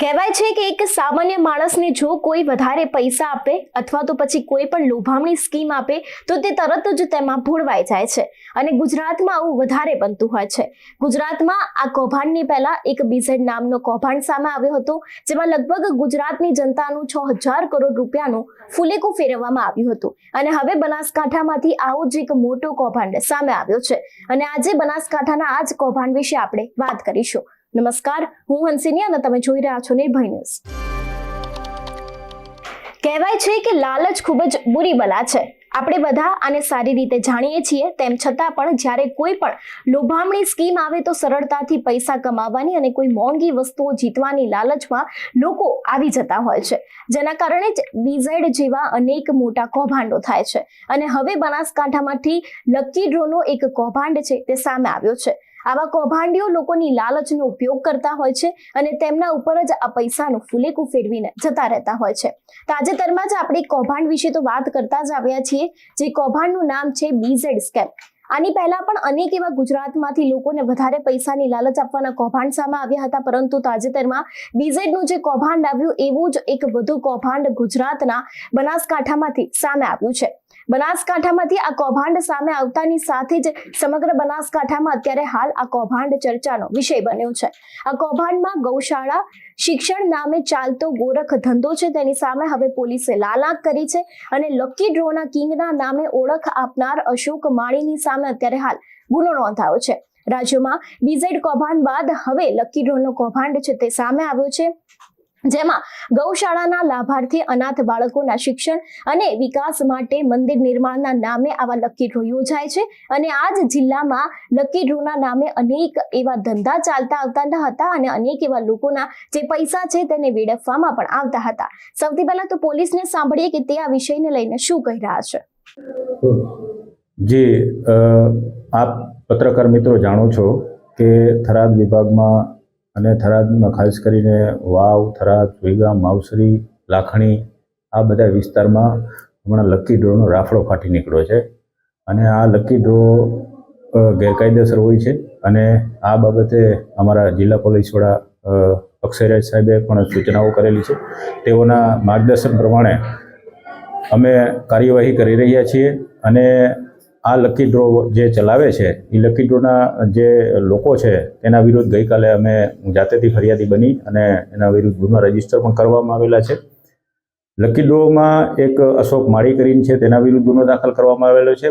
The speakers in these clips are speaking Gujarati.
કહેવાય છે કે એક સામાન્ય માણસને જો કોઈ વધારે પૈસા આપે અથવા તો પછી કોઈ પણ લોભામણી સ્કીમ આપે, તો તે તરત જ તેમાં ભોળવાઈ જાય છે. અને ગુજરાતમાં આવું વધારે બનતું હોય છે. ગુજરાતમાં આ કૌભાંડની પહેલા એક બીઝેડ નામનો કૌભાંડ સામે આવ્યો હતો, જેમાં લગભગ ગુજરાતની જનતાનું છ હજાર કરોડ રૂપિયાનું ફુલેકું ફેરવવામાં આવ્યું હતું. અને હવે બનાસકાંઠામાંથી આવો જ એક મોટો કૌભાંડ સામે આવ્યો છે. અને આજે બનાસકાંઠાના આ જ કૌભાંડ વિશે આપણે વાત કરીશું. નમસ્કાર, હું હંસિની અને તમે જોઈ રહ્યા છો નિર્ભય ન્યૂઝ. કહેવાય છે કે લાલચ ખૂબ જ બુરી બલા છે. આપણે બધા આને સારી રીતે જાણીએ છીએ, તેમ છતાં પણ જ્યારે કોઈ પણ લોભામણી સ્કીમ આવે તો સરળતાથી પૈસા કમાવાની અને કોઈ મોંઘી વસ્તુઓ જીતવાની લાલચમાં લોકો આવી જતા હોય છે. જેના કારણે જ બીઝેડ જેવા અનેક મોટા કૌભાંડો થાય છે. અને હવે બનાસકાંઠામાંથી લકી ડ્રોનો એક કૌભાંડ છે તે સામે આવ્યો છે. આવા કૌભાંડીઓ લોકોની લાલચનો ઉપયોગ કરતા હોય છે અને તેમના ઉપર જ આ પૈસાનું ફુલેકું ફેરવીને જતા રહેતા હોય છે. તાજેતરમાં જ આપણે કૌભાંડ વિશે તો વાત કરતા જ આવ્યા છીએ, જે કૌભાંડનું નામ છે બીઝેડ સ્કેમ આની પહેલા પણ અનેક એવા ગુજરાતમાંથી લોકોને વધારે પૈસાની લાલચ આપવાના કૌભાંડ સામે આવ્યા હતા, પરંતુ તાજેતરમાં બીઝેડનું જે કૌભાંડ આવ્યું, એવું જ એક વધુ કૌભાંડ ગુજરાતના બનાસકાંઠામાંથી સામે આવ્યું છે. બનાસકાંઠામાંથી આ કૌભાંડ સામે આવતાની સાથે જ સમગ્ર બનાસકાંઠામાં અત્યારે હાલ આ કૌભાંડ ચર્ચાનો વિષય બન્યો છે. આ કૌભાંડમાં ગૌશાળા શિક્ષણ નામે ચાલતો ગોરખ ધંધો છે. તેની સામે હવે પોલીસે લાલાક કરી છે અને લકી ડ્રોના કિંગના નામે ઓળખ આપનાર અશોક માળીની સામે અત્યારે હાલ ગુનો નોંધાયો છે. રાજ્યમાં બીઝેડ કૌભાંડ બાદ હવે લકી ડ્રોનો કૌભાંડ છે તે સામે આવ્યો છે. જેમાં ગૌશાળાના લાભાર્થી અનાથ બાળકોના શિક્ષણ અને વિકાસ માટે મંદિર નિર્માણના નામે આવા લકી ડ્રો યોજાય છે અને આ જ જિલ્લામાં લકી ડ્રોના નામે અનેક એવા ધંધા ચાલતા આવતા હતા અને અનેક એવા લોકોના જે પૈસા છે તેને વેડફવામાં પણ આવતા હતા. સૌથી પહેલા તો પોલીસને સાંભળીએ કે તે આ વિષયને લઈને શું કહી રહ્યા છે. જી આપ પત્રકાર મિત્રો જાણો છો કે થરાદ વિભાગમાં અને થરાદમાં ખાસ કરીને વાવ, થરાદ, સુઈગામ, માવસરી, લાખણી, આ બધા વિસ્તારમાં હમણાં લકી ડ્રોનો રાફડો ફાટી નીકળ્યો છે. અને આ લકી ડ્રો ગેરકાયદેસર હોય છે. અને આ બાબતે અમારા જિલ્લા પોલીસ વડા અક્ષયરાજ સાહેબે પણ સૂચનાઓ કરેલી છે. તેઓના માર્ગદર્શન પ્રમાણે અમે કાર્યવાહી કરી રહ્યા છીએ. અને આ લકી ડ્રો જે ચલાવે છે, એ લકી ડ્રોના જે લોકો છે, તેના વિરુદ્ધ ગઈકાલે અમે જાતેથી ફરિયાદી બની અને એના વિરુદ્ધ ગુનો રજિસ્ટર પણ કરવામાં આવેલા છે. લકી ડ્રોમાં એક અશોક માળી કરીને છે, તેના વિરુદ્ધ ગુનો દાખલ કરવામાં આવેલો છે.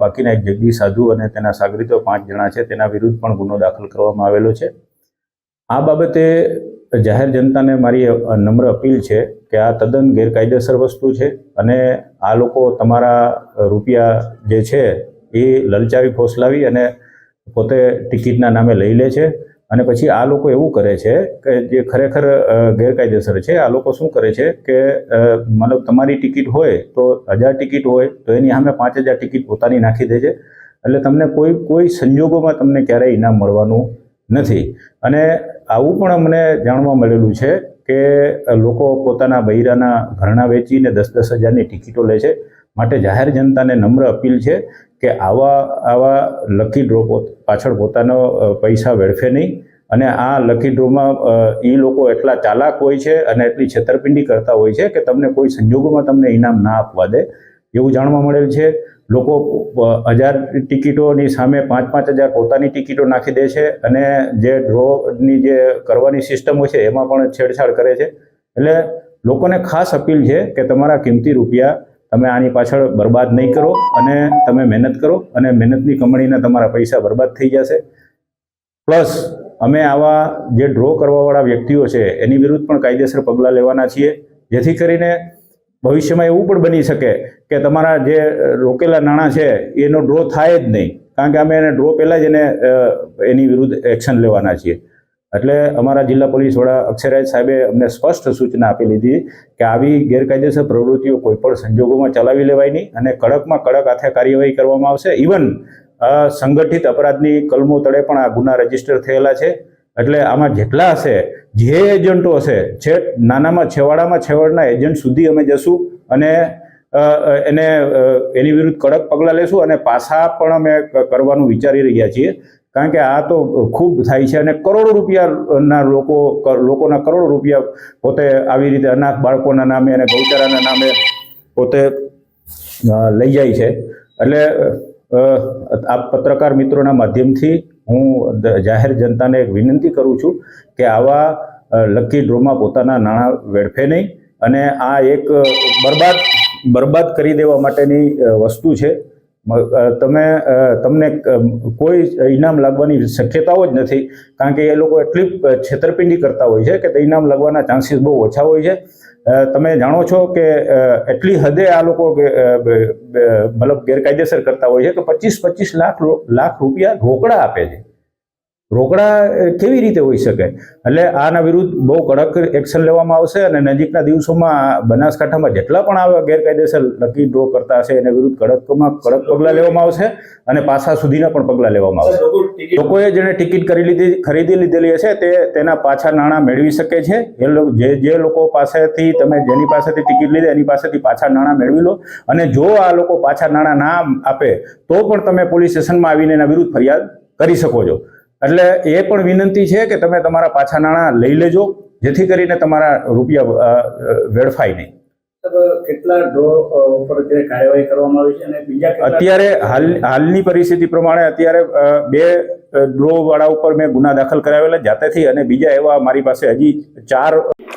બાકીના એક જગદીશ સાધુ અને તેના સાગરીતો પાંચ જણા છે, તેના વિરુદ્ધ પણ ગુનો દાખલ કરવામાં આવેલો છે. આ બાબતે જાહેર જનતાને મારી નમ્ર અપીલ છે કે આ તદ્દન ગેરકાયદેસર વસ્તુ છે અને આ લોકો તમારા રૂપિયા જે છે એ લલચાવી ફોસલાવી અને પોતે ટિકિટના નામે લઈ લે છે. અને પછી આ લોકો એવું કરે છે કે જે ખરેખર ગેરકાયદેસર છે, આ લોકો શું કરે છે કે મતલબ તમારી ટિકિટ હોય તો હજાર ટિકિટ હોય તો એની સામે પાંચ હજાર ટિકિટ પોતાની નાખી દે છે. એટલે તમને કોઈ કોઈ સંજોગોમાં તમને ક્યારેય ઇનામ મળવાનું નથી. અને આવું પણ અમને જાણવા મળેલું છે કે લોકો પોતાના બૈરાના ઘરણા વેચીને દસ દસ હજારની ટિકિટો લે છે. માટે જાહેર જનતાને નમ્ર અપીલ છે કે આવા આવા લકી ડ્રો પાછળ પોતાનો પૈસા વેડફે નહીં. અને આ લકી ડ્રોમાં એ લોકો એટલા ચાલાક હોય છે અને એટલી છેતરપિંડી કરતા હોય છે કે તમને કોઈ સંજોગોમાં તમને ઇનામ ના આપવા દે. એવું જાણવા મળેલ છે. લોકો હજાર ટિકિટોની સામે પાંચ પાંચ હજાર પોતાની ટિકિટો નાખી દે છે અને જે ડ્રોની જે કરવાની સિસ્ટમ હોય છે એમાં પણ છેડછાડ કરે છે. એટલે લોકોને ખાસ અપીલ છે કે તમારા કિંમતી રૂપિયા તમે આની પાછળ બરબાદ નહીં કરો અને તમે મહેનત કરો અને મહેનતની કમાણીના તમારા પૈસા બરબાદ થઈ જશે. પ્લસ, અમે આવા જે ડ્રો કરવાવાળા વ્યક્તિઓ છે એની વિરુદ્ધ પણ કાયદેસર પગલાં લેવાના છીએ. જેથી કરીને ભવિષ્યમાં એવું પણ બની શકે કે તમારા જે રોકેલા નાણાં છે, એનો ડ્રો થાય જ નહીં. કારણ કે અમે એને ડ્રો પહેલાં જ એને એની વિરુદ્ધ એક્શન લેવાના છીએ. એટલે અમારા જિલ્લા પોલીસ વડા અક્ષરાજ સાહેબે અમને સ્પષ્ટ સૂચના આપી લીધી કે આવી ગેરકાયદેસર પ્રવૃત્તિઓ કોઈ પણ સંજોગોમાં ચલાવી લેવાય નહીં અને કડકમાં કડક હાથે કાર્યવાહી કરવામાં આવશે. ઇવન સંગઠિત અપરાધની કલમો તળે પણ આ ગુના રજિસ્ટર થયેલા છે. એટલે આમાં જેટલા હશે, જે એજન્ટો હશે, છે નાનામાં છેવાડામાં છેવાડના એજન્ટ સુધી અમે જશું અને એને એની વિરુદ્ધ કડક પગલાં લેશું અને પાછા પણ અમે કરવાનું વિચારી રહ્યા છીએ. કારણ કે આ તો ખૂબ થાય છે અને કરોડો રૂપિયાના લોકો લોકોના કરોડો રૂપિયા પોતે આવી રીતે અનાથ બાળકોના નામે અને ગૌચારાના નામે પોતે લઈ જાય છે. એટલે આ પત્રકાર મિત્રોના માધ્યમથી હું જાહેર જનતાને એક વિનંતી કરું છું કે આવા લકી ડ્રોમાં પોતાના નાણાં વેડફે નહીં અને આ એક બરબાદ બરબાદ કરી દેવા માટેની વસ્તુ છે. તમે તમને કોઈ ઇનામ લાગવાની શક્યતાઓ જ નથી. કારણ કે એ લોકો એટલી છેતરપિંડી કરતા હોય છે કે તે ઇનામ લાગવાના ચાન્સીસ બહુ ઓછા હોય છે. તમે જાણો છો કે એટલી હદે આ લોકો મતલબ ગેરકાયદેસર કરતા હોય છે કે પચીસ પચીસ લાખ લાખ રૂપિયા રોકડા આપે છે. રોકડા કેવી રીતે હોઈ શકે? એટલે આના વિરુદ્ધ બહુ કડક એક્શન લેવામાં આવશે અને નજીકના દિવસોમાં બનાસકાંઠામાં જેટલા પણ આવા ગેરકાયદેસર લકી ડ્રો કરતા હશે એના વિરુદ્ધ કડકમાં કડક પગલાં લેવામાં આવશે અને પાછા સુધીના પણ પગલાં લેવામાં આવશે. લોકોએ જેણે ટિકિટ કરી લીધી ખરીદી લીધેલી હશે તે તેના પાછા નાણાં મેળવી શકે છે. એ જે જે લોકો પાસેથી તમે જેની પાસેથી ટિકિટ લીધી એની પાસેથી પાછા નાણાં મેળવી લો. અને જો આ લોકો પાછા નાણાં ના આપે તો પણ તમે પોલીસ સ્ટેશનમાં આવીને એના વિરુદ્ધ ફરિયાદ કરી શકો છો. એટલે એ પણ વિનંતી છે કે તમે તમારા પાછા નાણાં લઈ લેજો જેથી કરીને તમારા રૂપિયા વેડફાય નહીં. કેટલા ડ્રો ઉપર કાર્યવાહી કરવામાં આવી છે અને બીજા અત્યારે હાલ હાલની પરિસ્થિતિ પ્રમાણે અત્યારે બે ડ્રો વાળા ઉપર મેં ગુના દાખલ કરાવેલા, જાતેથી અને બીજા એવા મારી પાસે હજી ચાર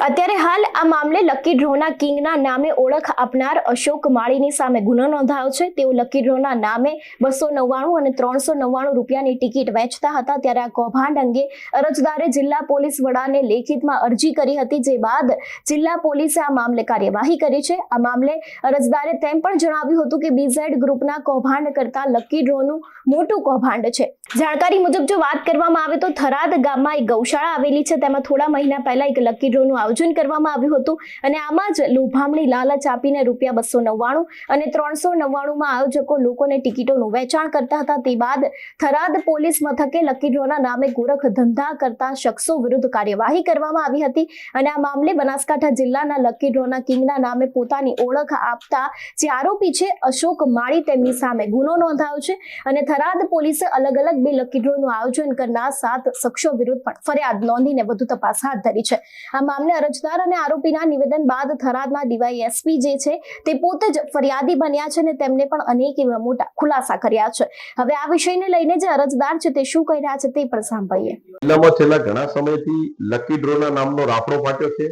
અત્યારે હાલ આ મામલે લકી ડ્રોના કિંગના નામે ઓળખ આપનાર અશોક માળીની સામે ગુનો નોંધાયો છે. તેઓ લકી ડ્રોના નામે બસો નવ્વાણું અને ત્રણસો નવ્વાણું રૂપિયાની ટિકિટ વેચતા હતા. ત્યારે આ કૌભાંડ અંગે અરજદારે જિલ્લા પોલીસ વડાને લેખિતમાં અરજી કરી હતી, જે બાદ જિલ્લા પોલીસે આ મામલે કાર્યવાહી કરી છે. આ મામલે અરજદારે તેમ પણ જણાવ્યું હતું કે બીઝેડ ગ્રુપના કૌભાંડ કરતા લકી ડ્રોનું મોટું કૌભાંડ છે. જાણકારી મુજબ જો વાત કરવામાં આવે તો થરાદ ગામમાં એક ગૌશાળા આવેલી છે. તેમાં થોડા મહિના પહેલા એક લકી ડ્રોનું આયોજન કરવામાં આવ્યું હતું અને આમાં જ લોભામણી લાલચ આપીને રૂપિયા બસો નવ્વાણું અને ત્રણસો નવ્વાણુંમાં આયોજકો લોકોને ટિકિટોનું વેચાણ કરતા હતા. તે બાદ થરાદ પોલીસ મથકે લકી ડ્રોના નામે ગોરખ ધંધા કરતા શખ્સો વિરુદ્ધ કાર્યવાહી કરવામાં આવી હતી અને આ મામલે બનાસકાંઠા જિલ્લાના લકી ડ્રોના કિંગના નામે પોતાની ઓળખ આપતા જે આરોપી છે, અશોક માળી, તેમની સામે ગુનો નોંધાયો છે અને થરાદ પોલીસે અલગ અલગ બે લકી ડ્રોનું આયોજન કરનાર સાત શખ્સો વિરુદ્ધ પણ ફરિયાદ નોંધીને વધુ તપાસ હાથ ધરી છે. આ મામલે અરજદાર અને આરોપીના નિવેદન બાદ થરાદના ડીવાયએસપી જે છે તે પોતે જ ફરિયાદી બન્યા છે અને તેમને પણ અનેક એવા મોટા ખુલાસા કર્યા છે. હવે આ વિષયને લઈને જે અરજદાર છે તે શું કહી રહ્યા છે તે પણ સાંભળીએ. જિલ્લામાં છેલ્લા ઘણા સમયથી લકી ડ્રોના નામનો રાફડો ફાટ્યો છે.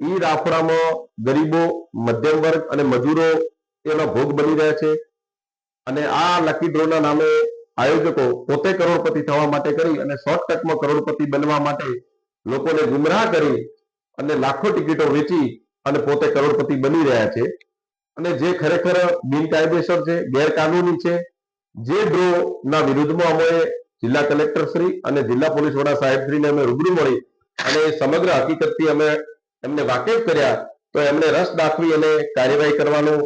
ઈ રાફડામાં ગરીબો, મધ્યમ વર્ગ અને મજૂરો એનો ભોગ બની રહ્યા છે. અને આ લકી ડ્રોના નામે આયોજકો પોતે કરોડપતિ થવા માટે કરી અને શોર્ટકટમાં કરોડપતિ બનવા માટે લોકોને ગુમરાહ કરી અને લાખો ટિકિટો વેચી અને પોતે કરોડપતિ બની રહ્યા છે. અને જે ખરેખર બિનકાયદેસર છે, ગેરકાનૂની છે, જે ડ્રો ના વિરુદ્ધમાં અમે જિલ્લા કલેક્ટર શ્રી અને જિલ્લા પોલીસ વડા સાહેબ શ્રીને અમે રૂબરૂ મળી અને સમગ્ર હકીકતથી અમે એમને વાકેફ કર્યા તો એમને રસ દાખવી અને કાર્યવાહી કરવાનું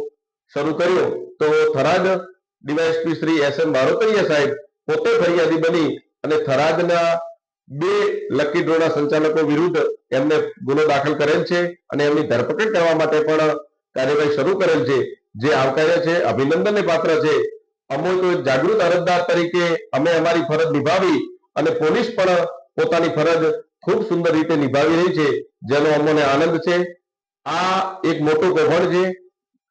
શરૂ કર્યું. તો Tharad DYSP Shri S M Barotariya સાહેબ પોતે ફરિયાદી બની અને થરાદના બે લકી ડ્રોના સંચાલકો વિરુદ્ધ એમને ગુનો દાખલ કરેલ છે અને એમની ધરપકડ કરવા માટે પણ કાર્યવાહી શરૂ કરેલ છે. જે આવકાર્ય છે, અભિનંદનને પાત્ર છે. અમો તો જાગૃત અરજદાર તરીકે અમે અમારી ફરજ નિભાવી અને પોલીસ પણ પોતાની ફરજ ખૂબ સુંદર રીતે નિભાવી રહી છે, જેનો અમને આનંદ છે. આ એક મોટો કૌભાંડ છે.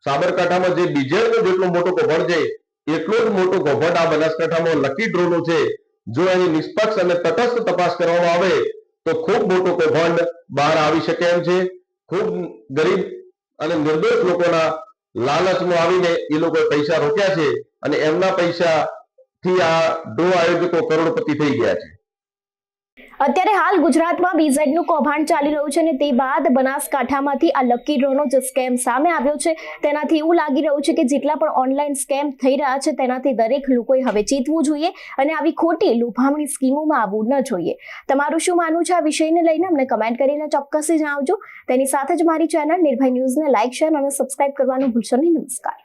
સાબરકાંઠામાં જે બીજેડનો જેટલો મોટો કૌભાંડ છે એટલો જ મોટો કૌભાંડ આ બનાસકાંઠામાં લકી ડ્રોનો છે. જો એની નિષ્પક્ષ અને તટસ્થ તપાસ કરવામાં આવે, તો ખૂબ મોટો કૌભાંડ બહાર આવી શકે એમ છે. ખૂબ ગરીબ અને નિર્દોષ લોકોના લાલચમાં આવીને એ લોકોએ પૈસા રોક્યા છે અને એમના પૈસા થી આ ડ્રો આયોજકો કરોડપતિ થઈ ગયા છે. અત્યારે હાલ ગુજરાતમાં બીઝેડનું કૌભાંડ ચાલી રહ્યું છે અને તે બાદ બનાસકાંઠામાંથી આ લકી ડ્રોનો જે સ્કેમ સામે આવ્યો છે, તેનાથી એવું લાગી રહ્યું છે કે જેટલા પણ ઓનલાઈન સ્કેમ થઈ રહ્યા છે, તેનાથી દરેક લોકોએ હવે ચેતવું જોઈએ અને આવી ખોટી લુભામણી સ્કીમોમાં આવવું ન જોઈએ. તમારું શું માનવું છે આ વિષયને લઈને? અમને કમેન્ટ કરીને ચોક્કસથી જણાવજો. તેની સાથે જ મારી ચેનલ નિર્ભય ન્યૂઝને લાઇક શેર અને સબસ્ક્રાઇબ કરવાનું ભૂલશો નહીં. નમસ્કાર.